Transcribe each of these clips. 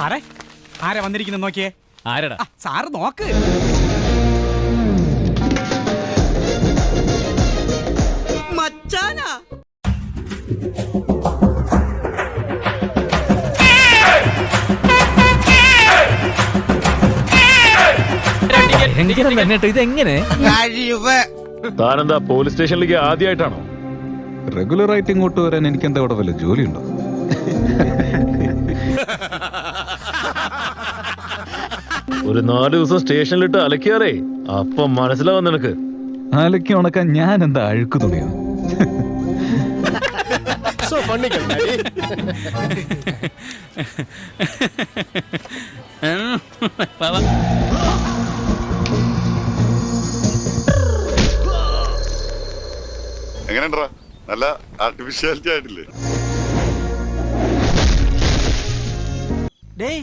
സാറേ ആരാ വന്നിരിക്കുന്നത് നോക്കിയേ? ആരടാ? ആ, സാറ് നോക്ക്. മച്ചാനാ. ഭയങ്കര തന്നെ കേട്ടോ ഇതെങ്ങനെ താനെന്താ പോലീസ് സ്റ്റേഷനിലേക്ക് ആദ്യമായിട്ടാണോ? റെഗുലർ ആയിട്ട് ഇങ്ങോട്ട് വരാൻ എനിക്ക് എന്താ ഇവിടെ വല്ല ജോലിയുണ്ടോ? ഒരു നാല് ദിവസം സ്റ്റേഷനിലിട്ട് അലക്കിയാറേ അപ്പൊ മനസ്സിലാവും നിനക്ക്. അലക്കി ഉണക്കാൻ ഞാൻ എന്താ അഴുക്ക് തുണിയോ എങ്ങനെയുണ്ടാ നല്ല ആർട്ടിഫിഷ്യാലിറ്റി ആയിട്ടില്ലേ? ഡേയ്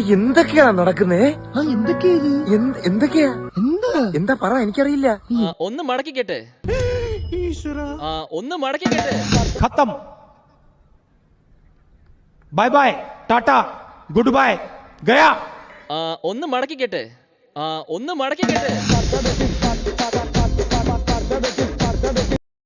എന്തൊക്കെയാ നടക്കുന്നേ? എന്തൊക്കെയാ എന്താ? പറ എനിക്കറിയില്ല. ഒന്ന് മടക്കി കേട്ടെ. ഒന്ന് മടക്കി കേട്ടെ. ഖത്തം. Bye bye tata good bye Gaya. ഒന്ന് മടക്കി കേട്ടെ. ഒന്ന് മടക്കി കേട്ടെ.